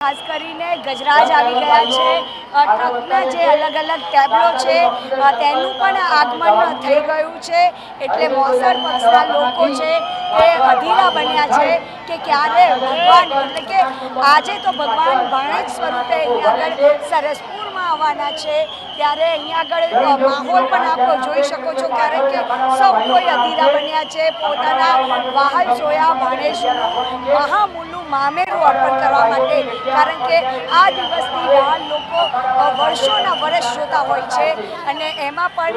ખાસ કરીને ગજરાજ આવી ગયા છે. ટ્રકના જે અલગ અલગ ટેબલો છે તેનું પણ આગમન થઈ ગયું છે. એટલે મોસર પક્ષના લોકો છે તે અધીરા બન્યા છે કે ક્યારે ભગવાન, એટલે કે આજે તો ભગવાન ભાણેજ સ્વરૂપે આગળ સરસપુરમાં આવવાના છે, ત્યારે અહીંયા આગળ માહોલ પણ આપ જોઈ શકો છો કારણ કે સૌ કોઈ અધીરા બન્યા છે, પોતાના વાહન જોયા ભાણેજનું મહામૂલું મામેરું અર્પણ કરવા માટે. કારણ કે આ દિવસની રાહ લોકો વર્ષોના વર્ષ જોતા હોય છે અને એમાં પણ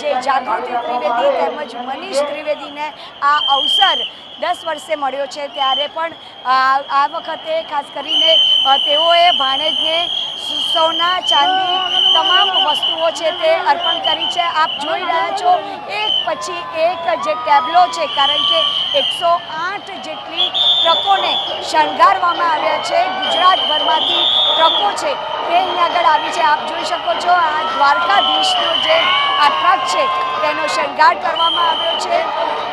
જે જાગૃતિ ત્રિવેદી તેમજ મનીષ ત્રિવેદીને આ અવસર દસ વર્ષે મળ્યો છે, ત્યારે પણ આ વખતે ખાસ કરીને તેઓએ ભાણેજને સોના ચાંદી તમામ વસ્તુઓ છે તે અર્પણ કરી છે. આપ જોઈ રહ્યા છો, એક પછી એક જે ટેબલો છે, કારણ કે એકસો આઠ જેટલી ટ્રકોને શણગારવામાં આવ્યા છે. ગુજરાતભરમાંથી ટ્રકો છે તે અહીં આગળ આવી છે. આપ જોઈ શકો છો, આ દ્વારકાધીશનો જે આ ટ્રક છે, તેનો શણગાર કરવામાં આવ્યો છે.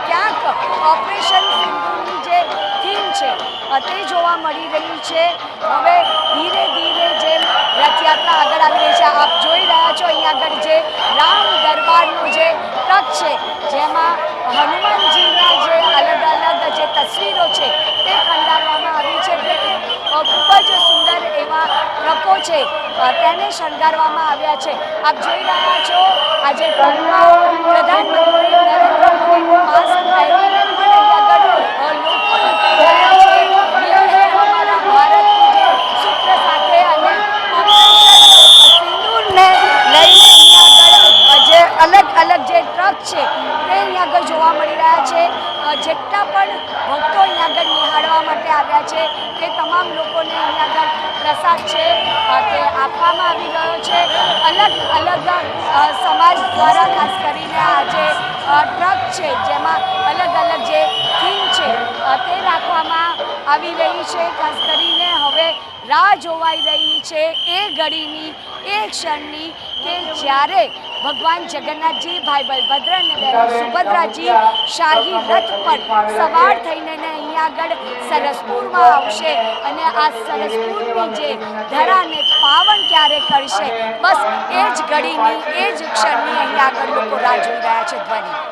ક્યાંક ઓપરેશન સિંધુની જે થીમ છે, તે જોવા મળી રહી છે હવે ધીરે ધીરે જેમ રથયાત્રા આગળ આવી રહી છે આપ જોઈ રહ્યા છો અહીંયા આગળ જે રામ દરબારનું જે ટ્રક છે જેમાં હનુમાનજીના જે અલગ અલગ જે તસવીરો છે તે ખંડારવામાં આવી છે એટલે કે અ, ખૂબ જ સુંદર એવા ટ્રકો છે. તેને શણગારવામાં આવ્યા છે. આપ જોઈ રહ્યા છો, આજે પ્રધાનમંત્રી નરેન્દ્ર મોદી માસ્ક પહેરીને અલગ અલગ જે ટ્રક છે, તે અહીં આગળ જોવા મળી રહ્યા છે. જેટલા પણ ભક્તો અહીંયા આગળ નિહાળવા માટે આવ્યા છે તે તમામ લોકોને અહીંયા આગળ પ્રસાદ છે તે આપવામાં આવી રહ્યો છે. અલગ અલગ સમાજ દ્વારા ખાસ કરીને આ જે અ, ટ્રક છે, જેમાં અલગ અલગ જે થીમ છે તે રાખવામાં આવી રહી છે. ખાસ કરીને હવે રાહ જોવાઈ રહી છે એ ઘડીની, એ ક્ષણની કે જ્યારે ભગવાન જગન્નાથજી, ભાઈ બલભદ્ર અને સુભદ્રાજી શાહી રથ પર સવાર થઈને આગળ સરસપુરમાં આવશે અને આ સરસપુરની જે ધરાને પાવન ક્યારે કરશે? બસ એ જ ઘડીની, એ જ ક્ષણની અહીં આગળ લોકો રાહ જોઈ રહ્યા છે ધ્વનિ.